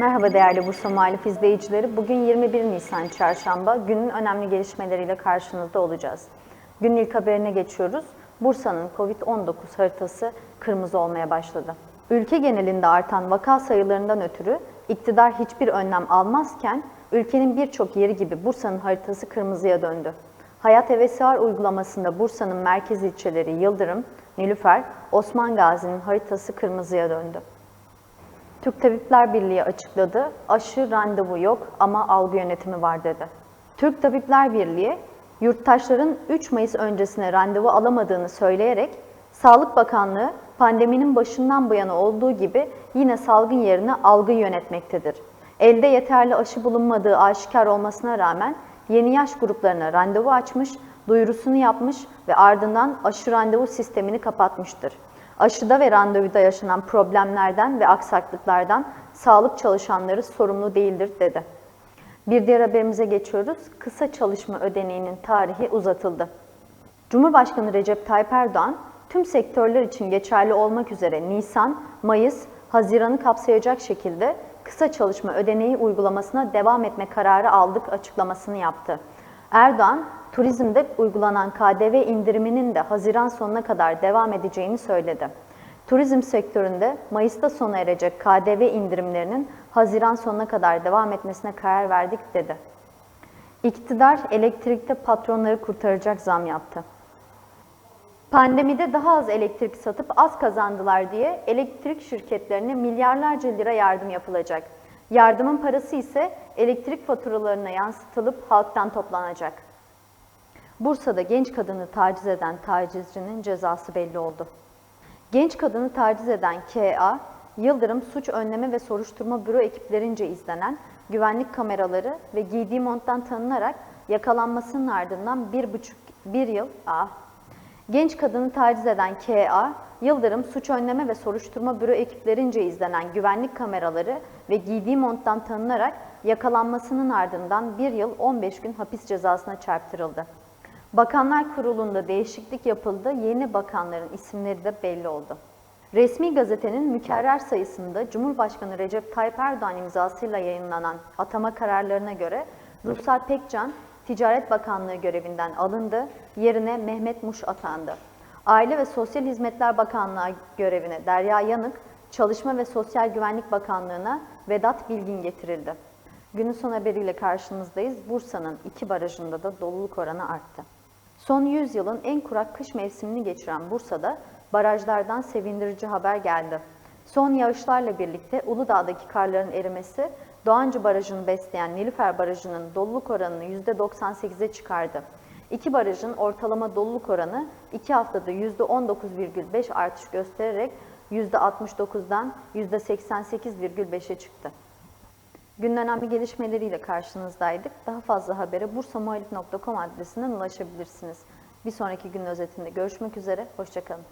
Merhaba değerli Bursa Muhalif izleyicileri. Bugün 21 Nisan Çarşamba. Günün önemli gelişmeleriyle karşınızda olacağız. Günün ilk haberine geçiyoruz. Bursa'nın Covid-19 haritası kırmızı olmaya başladı. Ülke genelinde artan vaka sayılarından ötürü iktidar hiçbir önlem almazken ülkenin birçok yeri gibi Bursa'nın haritası kırmızıya döndü. Hayat Hevesi Var uygulamasında Bursa'nın merkez ilçeleri Yıldırım, Nilüfer, Osman Gazi'nin haritası kırmızıya döndü. Türk Tabipler Birliği açıkladı. Aşı randevu yok ama algı yönetimi var dedi. Türk Tabipler Birliği, yurttaşların 3 Mayıs öncesine randevu alamadığını söyleyerek, Sağlık Bakanlığı pandeminin başından bu yana olduğu gibi yine salgın yerine algı yönetmektedir. Elde yeterli aşı bulunmadığı aşikar olmasına rağmen yeni yaş gruplarına randevu açmış, duyurusunu yapmış ve ardından aşı randevu sistemini kapatmıştır. Aşıda ve randevuda yaşanan problemlerden ve aksaklıklardan sağlık çalışanları sorumlu değildir dedi. Bir diğer haberimize geçiyoruz. Kısa çalışma ödeneğinin tarihi uzatıldı. Cumhurbaşkanı Recep Tayyip Erdoğan, tüm sektörler için geçerli olmak üzere Nisan, Mayıs, Haziran'ı kapsayacak şekilde kısa çalışma ödeneği uygulamasına devam etme kararı aldık açıklamasını yaptı. Erdoğan, turizmde uygulanan KDV indiriminin de Haziran sonuna kadar devam edeceğini söyledi. Turizm sektöründe Mayıs'ta sona erecek KDV indirimlerinin Haziran sonuna kadar devam etmesine karar verdik dedi. İktidar elektrikte patronları kurtaracak zam yaptı. Pandemide daha az elektrik satıp az kazandılar diye elektrik şirketlerine milyarlarca lira yardım yapılacak. Yardımın parası ise elektrik faturalarına yansıtılıp halktan toplanacak. Bursa'da genç kadını taciz eden tacizcinin cezası belli oldu. Genç kadını taciz eden K.A., Yıldırım Suç Önleme ve Soruşturma Büro ekiplerince izlenen güvenlik kameraları ve giydiği monttan tanınarak yakalanmasının ardından bir buçuk, bir yıl, ah, Genç kadını taciz eden K.A., Yıldırım Suç Önleme ve Soruşturma Büro ekiplerince izlenen güvenlik kameraları ve giydiği monttan tanınarak yakalanmasının ardından bir yıl 15 gün hapis cezasına çarptırıldı. Bakanlar Kurulu'nda değişiklik yapıldı, yeni bakanların isimleri de belli oldu. Resmi gazetenin mükerrer sayısında Cumhurbaşkanı Recep Tayyip Erdoğan imzasıyla yayınlanan atama kararlarına göre Ruslar Pekcan Ticaret Bakanlığı görevinden alındı, yerine Mehmet Muş atandı. Aile ve Sosyal Hizmetler Bakanlığı görevine Derya Yanık, Çalışma ve Sosyal Güvenlik Bakanlığı'na Vedat Bilgin getirildi. Günün son haberiyle karşınızdayız. Bursa'nın iki barajında da doluluk oranı arttı. Son 100 yılın en kurak kış mevsimini geçiren Bursa'da barajlardan sevindirici haber geldi. Son yağışlarla birlikte Uludağ'daki karların erimesi Doğancı Barajı'nı besleyen Nilüfer Barajı'nın doluluk oranını %98'e çıkardı. İki barajın ortalama doluluk oranı 2 haftada %19,5 artış göstererek %69'dan %88,5'e çıktı. Günün önemli gelişmeleriyle karşınızdaydık. Daha fazla habere bursamuhalif.com adresinden ulaşabilirsiniz. Bir sonraki günün özetinde görüşmek üzere, hoşçakalın.